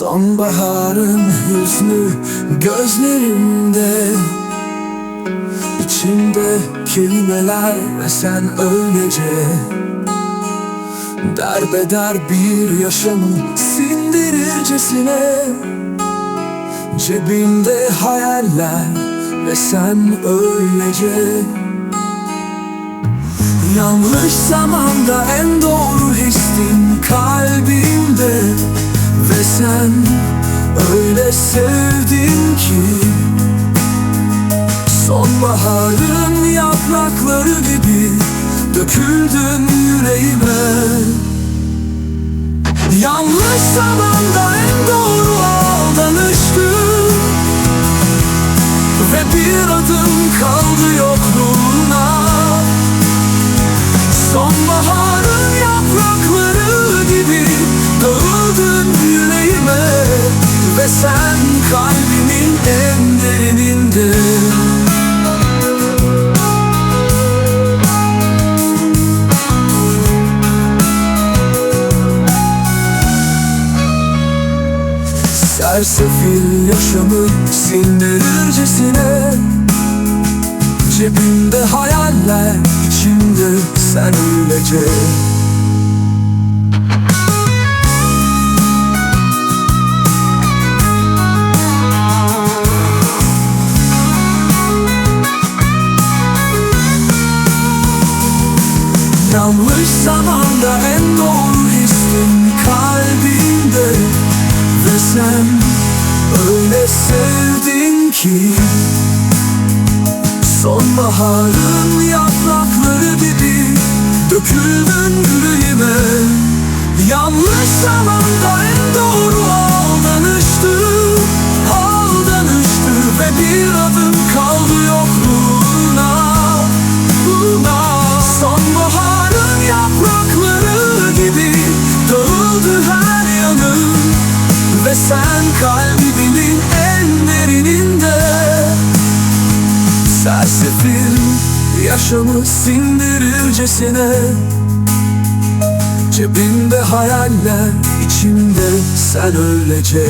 Sonbaharın hüznü gözlerinde İçimde kelimeler ve sen öylece Derbeder bir yaşamı sindirircesine Cebimde hayaller ve sen öylece. Yanlış zamanda en doğru hissin kalbimde Sonbaharın yaprakları gibi Döküldün yüreğime. Yanlış zamanda Sersefil yaşamı sindirircesine Cebimde hayaller, içimde sen öylece. Yanlış zamanda en doğru hissin ki Sonbaharın yaprakları gibi Döküldün yüreğime. Yanlış zamanda en doğru yaşamı sindirircesine Cebimde hayaller, içimde sen öylece